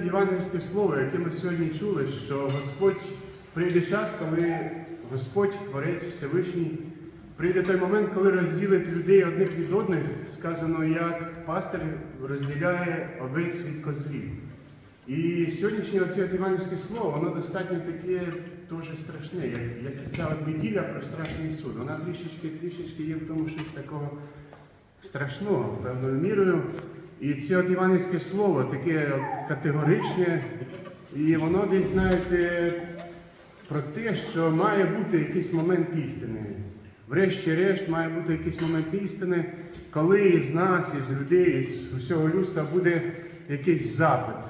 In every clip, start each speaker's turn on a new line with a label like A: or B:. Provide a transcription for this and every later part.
A: Євангельське слово, яке ми сьогодні чули, що Господь прийде час, коли Господь, Творець Всевишній, прийде той момент, коли розділить людей одних від одних, сказано, як пастир розділяє овець від козлів. І сьогоднішнє оце євангельське слово, воно достатньо таке дуже страшне, як, як ця неділя про страшний суд. Вона трішечки, трішечки є в тому щось такого страшного, певною мірою. І це от іванівське слово таке от категоричне, і воно десь, знаєте, про те, що має бути якийсь момент істини. Врешті-решт має бути якийсь момент істини, коли із нас, із людей, із усього людства буде якийсь запит.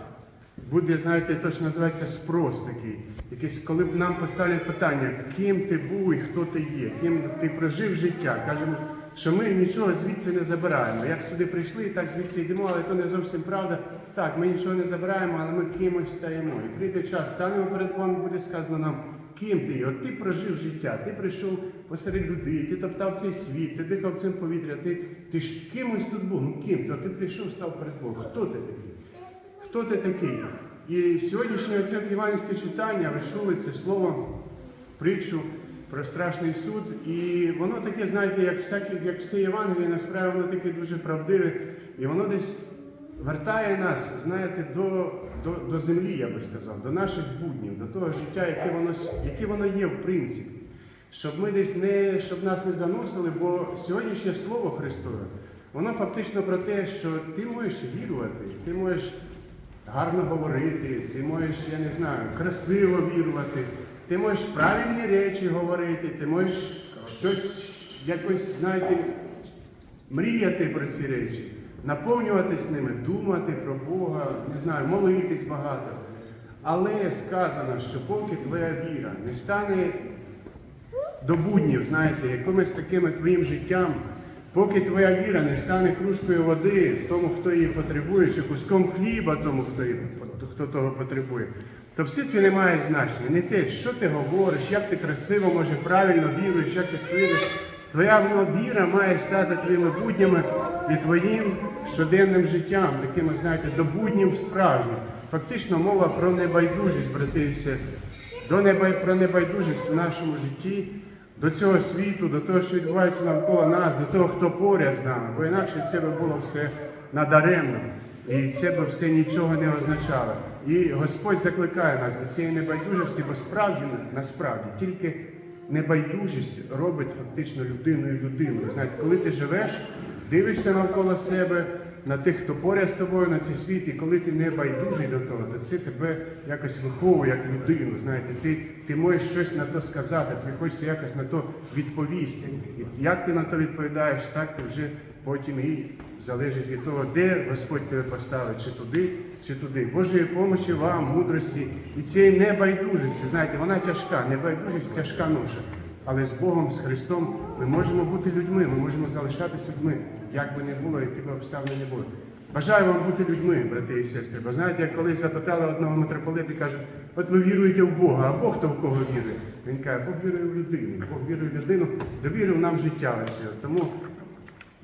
A: Буде, знаєте, то, що називається спрос такий. Якийсь, коли б нам поставлять питання, ким ти був і хто ти є, ким ти прожив життя. Кажемо, що ми нічого звідси не забираємо. Як сюди прийшли, так звідси йдемо, але то не зовсім правда. Так, ми нічого не забираємо, але ми кимось стаємо. І прийде час, станемо перед Богом, буде сказано нам, ким ти. От ти прожив життя, ти прийшов посеред людей, ти топтав цей світ, ти дихав цим повітря, ти, ти ж кимось тут був. Ну ким ти? Ти прийшов, став перед Богом. Хто ти такий? Хто ти такий? І сьогоднішнє оце от євангельське читання, ви чули це слово, притчу про страшний суд. І воно таке, знаєте, як всякі, як все Євангеліє, насправді воно таке дуже правдиве. І воно десь вертає нас, знаєте, до, до, до землі, я би сказав, до наших буднів, до того життя, яке воно, яке воно є в принципі. Щоб ми десь не, щоб нас не заносили, бо сьогоднішнє слово Христове, воно фактично про те, що ти можеш вірувати, ти можеш гарно говорити, ти можеш, я не знаю, красиво вірувати, ти можеш правильні речі говорити, ти можеш щось якось, знаєте, мріяти про ці речі, наповнюватись ними, думати про Бога, не знаю, молитись багато. Але сказано, що поки твоя віра не стане до буднів, знаєте, якимось таким твоїм життям, поки твоя віра не стане кружкою води тому, хто її потребує, чи куском хліба тому, хто, хто того потребує, то все це не має значення. Не те, що ти говориш, як ти красиво, може, правильно віруєш, як ти сповідаєш. Твоя віра має стати твоїми буднями і твоїм щоденним життям, такими, знаєте, до буднів справжніх. Фактично мова про небайдужість, брати і сестри до небай- про небайдужість у нашому житті, до цього світу, до того, що відбувається навколо нас, до того, хто поряд з нами, бо інакше це би було все надаремно. І це би все нічого не означало. І Господь закликає нас до цієї небайдужості, бо справді, насправді, тільки небайдужість робить фактично людиною людиною. Знаєте, коли ти живеш, дивишся навколо себе, на тих, хто поряд з тобою на цей світ, і коли ти не байдужий до того, то це тебе якось виховує як людину. Знаєте, ти, ти можеш щось на то сказати, тобі хочеться якось на то відповісти. І як ти на то відповідаєш, так ти вже потім і залежить від того, де Господь тебе поставить, чи туди, чи туди. Божої помочі вам, мудрості і цієї небайдужості. Знаєте, вона тяжка, небайдужість тяжка ноша. Але з Богом, з Христом ми можемо бути людьми, ми можемо залишатись людьми, як би не було, які б обставини не були. Бажаю вам бути людьми, брати і сестри. Бо знаєте, як колись запитали одного митрополита, кажуть, от ви віруєте в Бога, а Бог то в кого вірує? Він каже, Бог вірує в людину, Бог вірує в людину, довірив нам життя. Тому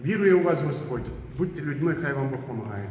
A: вірує у вас Господь. Будьте людьми, хай вам Бог допомагає.